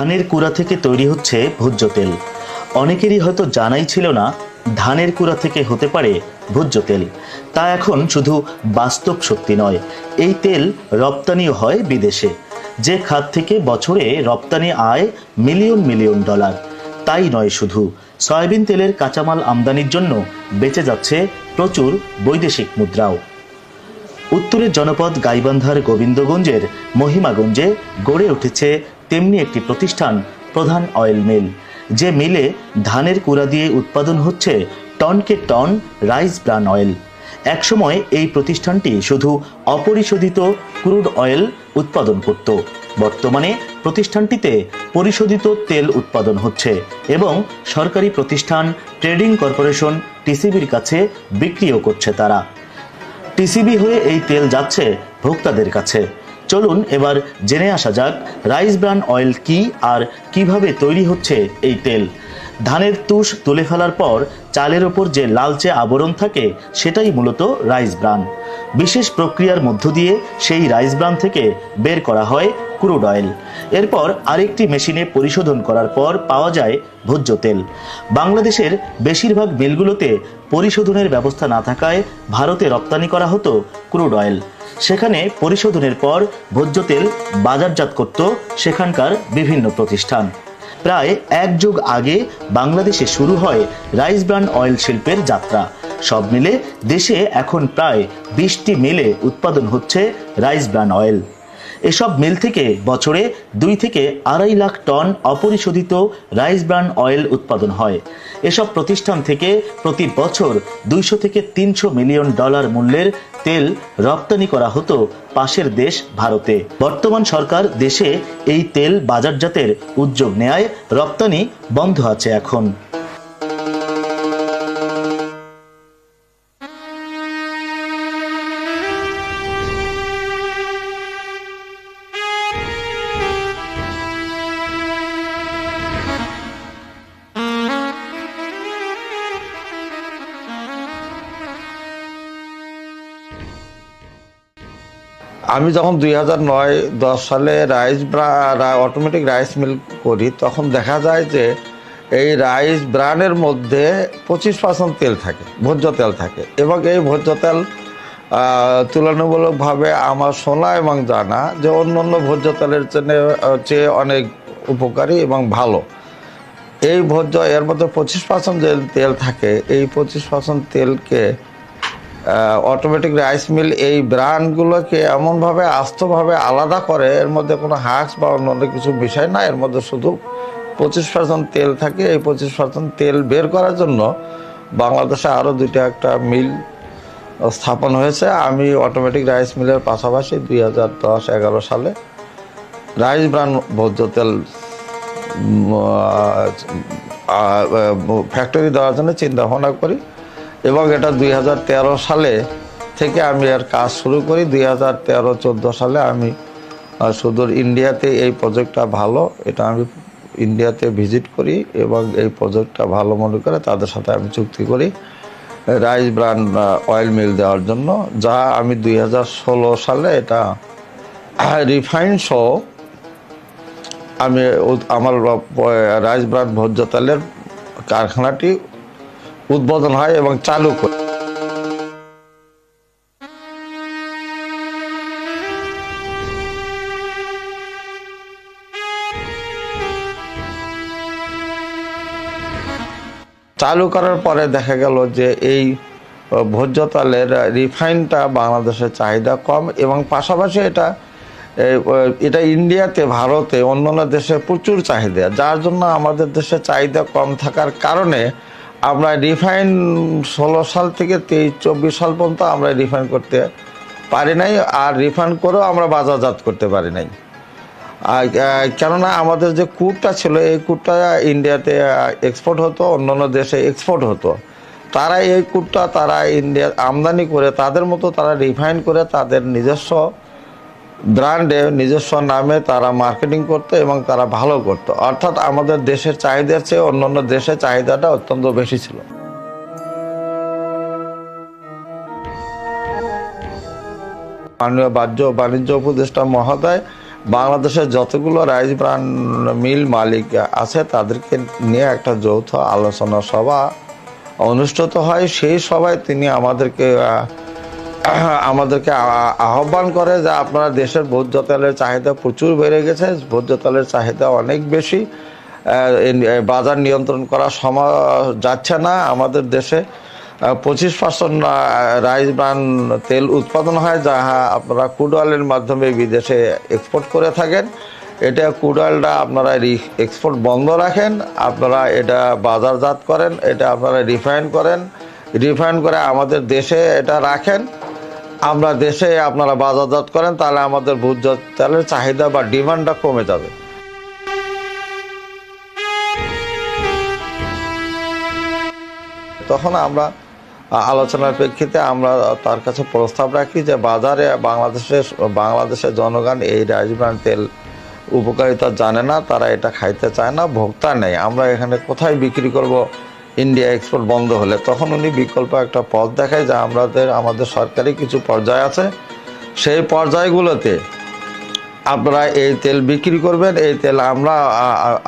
ধানের কুড়া থেকে তৈরি হচ্ছে ভোজ্য তেল। অনেকেরই হয়তো জানাই ছিল না, ধানের কুড়া থেকে হতে পারে ভোজ্য তেল। তা এখন শুধু বাস্তব সত্যি নয়, এই তেল রপ্তানিও হয় বিদেশে। যে খাত থেকে বছরে রপ্তানি আয় মিলিয়ন মিলিয়ন ডলার, তাই নয় শুধু। সয়াবিন তেলের কাঁচামাল আমদানির জন্য বেঁচে যাচ্ছে প্রচুর বৈদেশিক মুদ্রাও। উত্তরের জনপদ গাইবান্ধার গোবিন্দগঞ্জের মহিমাগঞ্জে গড়ে উঠেছে তেমনি একটি প্রতিষ্ঠান, প্রধান অয়েল মিল, যে মিলে ধানের কুড়া দিয়ে উৎপাদন হচ্ছে টনকে টন রাইস ব্রান অয়েল। একসময় এই প্রতিষ্ঠানটি শুধু অপরিশোধিত ক্রুড অয়েল উৎপাদন করত। বর্তমানে প্রতিষ্ঠানটিতে পরিশোধিত তেল উৎপাদন হচ্ছে এবং সরকারি প্রতিষ্ঠান ট্রেডিং কর্পোরেশন টিসিবির কাছে বিক্রিও করছে তারা। টিসিবি হয়ে এই তেল যাচ্ছে ভোক্তাদের কাছে। চলুন এবার জেনে আসা যাক রাইস ব্রান অয়েল কি আর কীভাবে তৈরি হচ্ছে এই তেল। ধানের তুষ তুলে ফেলার পর চালের ওপর যে লালচে আবরণ থাকে, সেটাই মূলত রাইস ব্রান। বিশেষ প্রক্রিয়ার মধ্য দিয়ে সেই রাইস ব্রান থেকে বের করা হয় ক্রুড অয়েল। এরপর আরেকটি মেশিনে পরিশোধন করার পর পাওয়া যায় ভোজ্য তেল। বাংলাদেশের বেশিরভাগ মিলগুলোতে পরিশোধনের ব্যবস্থা না থাকায় ভারতে রপ্তানি করা হতো ক্রুড অয়েল। সেখানে পরিশোধনের পর ভোজ্য তেল বাজারজাত করত সেখানকার বিভিন্ন প্রতিষ্ঠান। প্রায় এক যুগ আগে বাংলাদেশে শুরু হয় রাইস ব্রান অয়েল শিল্পের যাত্রা। সব মিলে দেশে এখন প্রায় বিশটি মিলে উৎপাদন হচ্ছে রাইস ব্রান অয়েল। এসব মিল থেকে বছরে দুই থেকে আড়াই লাখ টন অপরিশোধিত রাইস ব্রান অয়েল উৎপাদন হয়। এসব প্রতিষ্ঠান থেকে প্রতি বছর দুইশো থেকে তিনশো মিলিয়ন ডলার মূল্যের তেল রপ্তানি করা হতো পাশের দেশ ভারতে। বর্তমান সরকার দেশে এই তেল বাজারজাতের উদ্যোগ নেয় রপ্তানি বন্ধ আছে এখন। আমি যখন দুই হাজার নয়, দশ সালে rice bran automatic rice mill করি, তখন দেখা যায় যে এই রাইস ব্রানের মধ্যে পঁচিশ পার্সেন্ট তেল থাকে, ভোজ্য তেল থাকে। এবং এই ভোজ্য তেল তুলনামূলকভাবে আমার শোনা এবং জানা যে অন্য অন্য ভোজ্য তেলের চেয়ে- চেয়ে অনেক উপকারী এবং ভালো। এই ভোজ্য, এর মধ্যে পঁচিশ পার্সেন্ট যে তেল থাকে, এই পঁচিশ পার্সেন্ট তেলকে অটোমেটিক রাইস মিল এই ব্র্যান্ডগুলোকে এমনভাবে আস্তভাবে আলাদা করে, এর মধ্যে কোনো হাক্স বা অন্য কিছু বিষয় না, এর মধ্যে শুধু পঁচিশ পার্সেন্ট তেল থাকে। এই পঁচিশ পার্সেন্ট তেল বের করার জন্য বাংলাদেশে আরও দুইটা একটা মিল স্থাপন হয়েছে। আমি অটোমেটিক রাইস মিলের পাশাপাশি দুই হাজার দশ এগারো সালে রাইস ব্রান ভোজ্য তেল ফ্যাক্টরি দেওয়ার জন্য চিন্তা ভাবনা করি। এবং এটা দুই হাজার তেরো সালে থেকে আমি এর কাজ শুরু করি। দুই হাজার তেরো চোদ্দ সালে আমি সুদূর ইন্ডিয়াতে এই প্রজেক্টটা ভালো, এটা আমি ইন্ডিয়াতে ভিজিট করি এবং এই প্রজেক্টটা ভালো মনে করে তাদের সাথে আমি চুক্তি করি, রাইস ব্রান্ড অয়েল মিল দেওয়ার জন্য। যা আমি দুই হাজার ষোলো সালে এটা রিফাইন সহ আমি আমার রাইস ব্রান্ড ভোজ্য তেলের কারখানাটি উদ্বোধন হয় এবং চালু করি। চালু করার পরে দেখা গেল যে এই ভোজ্য তেলের রিফাইনটা বাংলাদেশের চাহিদা কম এবং পাশাপাশি এটা এটা ইন্ডিয়াতে, ভারতে, অন্যান্য দেশে প্রচুর চাহিদা। যার জন্য আমাদের দেশে চাহিদা কম থাকার কারণে আমরা রিফাইন ষোলো সাল থেকে তেইশ, চব্বিশ সাল পর্যন্ত আমরা রিফাইন করতে পারি নাই আর রিফাইন করেও আমরা বাজারজাত করতে পারি নাই। কেননা আমাদের যে কুটটা ছিল, এই কুটটা ইন্ডিয়াতে এক্সপোর্ট হতো, অন্যান্য দেশে এক্সপোর্ট হতো। তারা এই কুটটা তারা ইন্ডিয়া আমদানি করে, তাদের মতো তারা রিফাইন করে তাদের নিজস্ব ব্র্যান্ডে নিজস্ব নামে তারা মার্কেটিং করতো এবং তারা ভালো করতো। অর্থাৎ আমাদের দেশের চাহিদার চেয়ে অন্যান্য দেশের চাহিদাটা অত্যন্ত বেশি ছিল। মাননীয় বাহ্য বাণিজ্য উপদেষ্টা মহোদয়, বাংলাদেশের যতগুলো রাইস ব্রান মিল মালিক আছে তাদেরকে নিয়ে একটা যৌথ আলোচনা সভা অনুষ্ঠিত হয়। সেই সভায় তিনি আমাদেরকে আমাদেরকে আহ্বান করে যে আপনারা দেশের ভোজ্য তেলের চাহিদা প্রচুর বেড়ে গেছে ভোজ্য তেলের চাহিদা অনেক বেশি। বাজার নিয়ন্ত্রণ করা সমা যাচ্ছে না। আমাদের দেশে পঁচিশ পার্সেন্ট রাইস ব্রান তেল উৎপাদন হয় যা আপনারা ক্রুড অয়েলের মাধ্যমে বিদেশে এক্সপোর্ট করে থাকেন। এটা ক্রুড অয়েলটা আপনারা এক্সপোর্ট বন্ধ রাখেন, আপনারা এটা বাজারজাত করেন, এটা আপনারা রিফাইন করেন। রিফাইন করে আমাদের দেশে এটা রাখেন। আমরা দেশে আপনারা বাজারজাত করেন, তাহলে আমাদের ভোজ্য তেলের চাহিদা বা ডিমান্ডটা কমে যাবে। তখন আমরা আলোচনার প্রেক্ষিতে আমরা তার কাছে প্রস্তাব রাখি যে বাজারে বাংলাদেশের বাংলাদেশের জনগণ এই রাইস ব্র্যান্ড তেল উপকারিতা জানে না, তারা এটা খাইতে চায় না, ভোক্তা নেই। আমরা এখানে কোথায় বিক্রি করব? ইন্ডিয়া এক্সপোর্ট বন্ধ হলে, তখন উনি বিকল্প একটা পথ দেখায় যে আমাদের আমাদের সরকারি কিছু পর্যায় আছে। সেই পর্যায়গুলোতে আপনারা এই তেল বিক্রি করবেন, এই তেল আমরা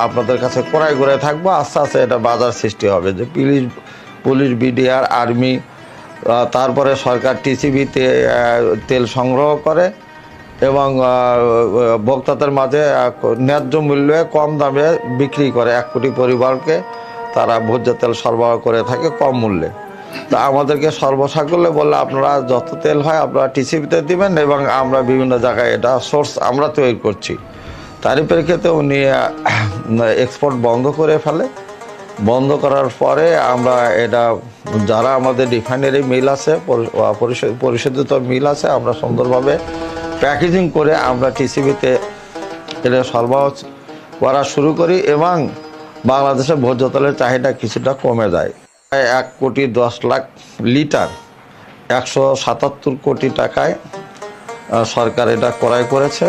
আপনাদের কাছে ক্রয় করে থাকব। আস্তে আস্তে এটা বাজার সৃষ্টি হবে। যে পুলিশ পুলিশ, বিডিআর, আর্মি তারপরে সরকার টিসিবিতে তেল সংগ্রহ করে এবং ভোক্তাদের মাঝে ন্যায্য মূল্যে কম দামে বিক্রি করে এক কোটি পরিবারকে। তারা ভোজ্য তেল সরবরাহ করে থাকে কম মূল্যে। তা আমাদেরকে সর্বসাকল্যে বললে আপনারা যত তেল হয় আপনারা টিসিবিতে দিবেন এবং আমরা বিভিন্ন জায়গায় এটা সোর্স আমরা তৈরি করছি। তারই প্রেক্ষিতে উনি এক্সপোর্ট বন্ধ করে ফেলে। বন্ধ করার পরে আমরা এটা, যারা আমাদের রিফাইনারি মিল আছে পরিশোধিত মিল আছে, আমরা সুন্দরভাবে প্যাকেজিং করে আমরা টিসিবিতে এটা সরবরাহ করা শুরু করি এবং বাংলাদেশে ভোজ্য তেলের চাহিদা কিছুটা কমে যায়। প্রায় এক কোটি দশ লাখ লিটার, একশো সাতাত্তর কোটি টাকায় সরকার এটা ক্রয় করেছে।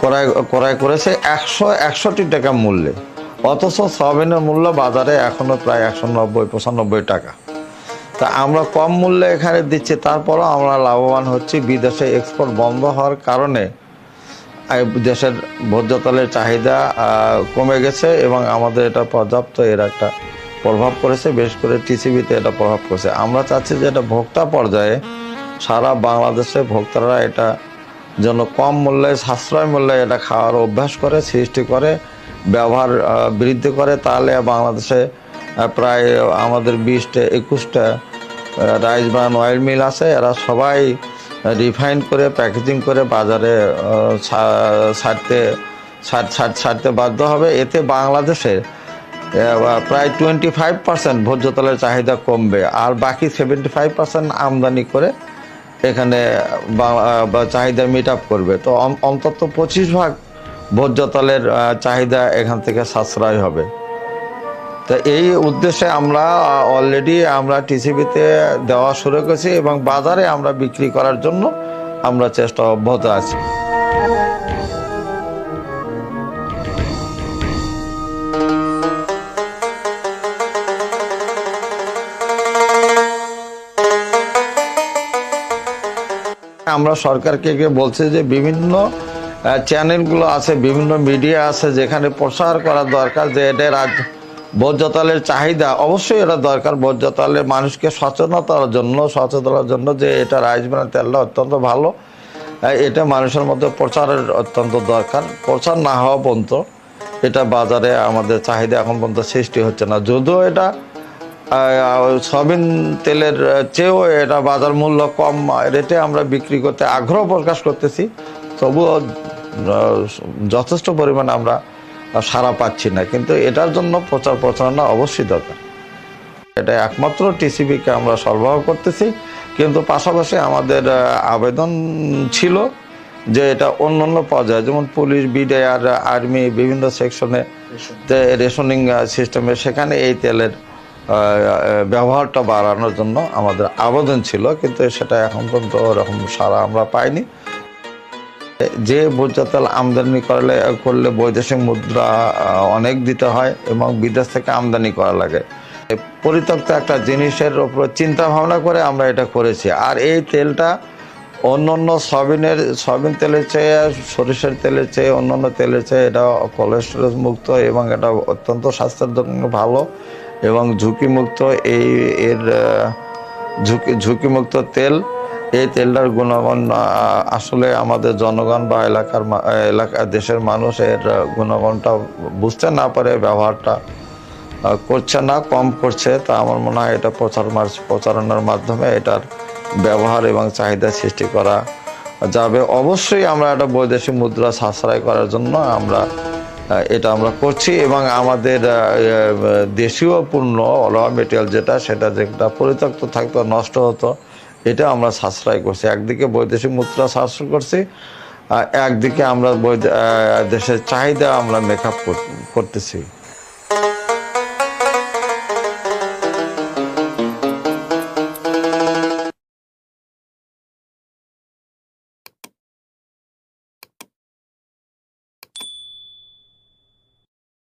ক্রয় ক্রয় করেছে একশো একষট্টি টাকা মূল্যে। অথচ সয়াবিনের মূল্য বাজারে এখনও প্রায় একশো নব্বই, পঁচানব্বই টাকা। তা আমরা কম মূল্যে এখানে দিচ্ছি, তারপরও আমরা লাভবান হচ্ছি। বিদেশে এক্সপোর্ট বন্ধ হওয়ার কারণে দেশের ভোজ্য তেলের চাহিদা কমে গেছে এবং আমাদের এটা পর্যাপ্ত এর একটা প্রভাব করেছে বেশ করে টিসিবিতে এটা প্রভাব করেছে আমরা চাচ্ছি যে এটা ভোক্তা পর্যায়ে সারা বাংলাদেশে ভোক্তারা এটা যেন কম মূল্যে, সাশ্রয় মূল্যে এটা খাওয়ার অভ্যাস করে, সৃষ্টি করে, ব্যবহার বৃদ্ধি করে, তাহলে বাংলাদেশে প্রায় আমাদের বিশটা, একুশটা রাইস ব্রান অয়েল মিল আছে। এরা সবাই রিফাইন করে প্যাকেজিং করে বাজারে ছাড়তে ছাড়- ছাড়- ছাড়তে বাধ্য হবে। এতে বাংলাদেশে প্রায় টোয়েন্টি ফাইভ পার্সেন্ট ভোজ্য তেলের চাহিদা কমবে আর বাকি সেভেন্টি ফাইভ পার্সেন্ট আমদানি করে এখানে চাহিদা মিট আপ করবে। তো অন্তত পঁচিশ ভাগ ভোজ্য তেলের চাহিদা এখান থেকে সাশ্রয় হবে। তো এই উদ্দেশ্যে আমরা অলরেডি আমরা টিসিবিতে দেওয়া শুরু করেছি এবং বাজারে আমরা বিক্রি করার জন্য আমরা চেষ্টা অব্যাহত আছি। আমরা সরকারকে গিয়ে বলছি যে বিভিন্ন চ্যানেলগুলো আছে, বিভিন্ন মিডিয়া আছে যেখানে প্রচার করা দরকার যে এটা রাজ বর্জ্যতালের চাহিদা অবশ্যই এটা দরকার। বর্জ্যতালের মানুষকে সচেতনতার জন্য সচেতনার জন্য যে এটা রাইস ব্র্যান্ড তেলটা অত্যন্ত ভালো। এটা মানুষের মধ্যে প্রচারের অত্যন্ত দরকার। প্রচার না হওয়া পর্যন্ত এটা বাজারে আমাদের চাহিদা এখন পর্যন্ত সৃষ্টি হচ্ছে না। যদিও এটা আহ, সয়াবিন তেলের চেয়েও এটা বাজার মূল্য কম রেটে আমরা বিক্রি করতে আগ্রহ প্রকাশ করতেছি। তবুও যথেষ্ট পরিমাণে আমরা সারা পাচ্ছি না। কিন্তু এটার জন্য প্রচার প্রচারণা অবশ্যই দরকার। এটা একমাত্র টিসিবিকে আমরা সরবরাহ করতেছি। কিন্তু পাশাপাশি আমাদের আবেদন ছিল যে এটা অন্য অন্য পর্যায়ে, যেমন পুলিশ, বিডিআর, আর্মি, বিভিন্ন সেকশনে রেশনিং সিস্টেমে সেখানে এই তেলের ব্যবহারটা বাড়ানোর জন্য আমাদের আবেদন ছিল। কিন্তু সেটা এখন পর্যন্ত ওরকম সারা আমরা পাইনি। যে ভোজ্য তেল আমদানি করলে করলে বৈদেশিক মুদ্রা অনেক দিতে হয় এবং বিদেশ থেকে আমদানি করা লাগে। পরিত্যক্ত একটা জিনিসের উপর চিন্তা ভাবনা করে আমরা এটা করেছি। আর এই তেলটা অন্য অন্য সয়াবিনের সয়াবিন তেলের চেয়ে, সরিষার তেলের চেয়ে অন্য অন্য তেলের চেয়ে এটা কোলেস্টেরল মুক্ত এবং এটা অত্যন্ত স্বাস্থ্যের জন্য ভালো এবং ঝুঁকিমুক্ত এই, এর ঝুঁকি, ঝুঁকিমুক্ত তেল। এই তেলটার গুণগণ আসলে আমাদের জনগণ বা এলাকার এলাকা, দেশের মানুষ এর গুণগণটা বুঝতে না পারে, ব্যবহারটা করছে না, কম করছে। তা আমার মনে হয় এটা প্রচার প্রচারণার মাধ্যমে এটার ব্যবহার এবং চাহিদা সৃষ্টি করা যাবে। অবশ্যই আমরা একটা বৈদেশিক মুদ্রা সাশ্রয় করার জন্য আমরা এটা আমরা করছি এবং আমাদের দেশীয় পণ্য র মেটেরিয়াল যেটা, সেটা যেটা পরিত্যক্ত থাকতো, নষ্ট হতো এটা আমরা সাশ্রয় করছি। একদিকে বৈদেশিক মুদ্রা সাশ্রয় করছি, আর একদিকে আমরা দেশের চাহিদা আমরা মেকআপ করতেছি।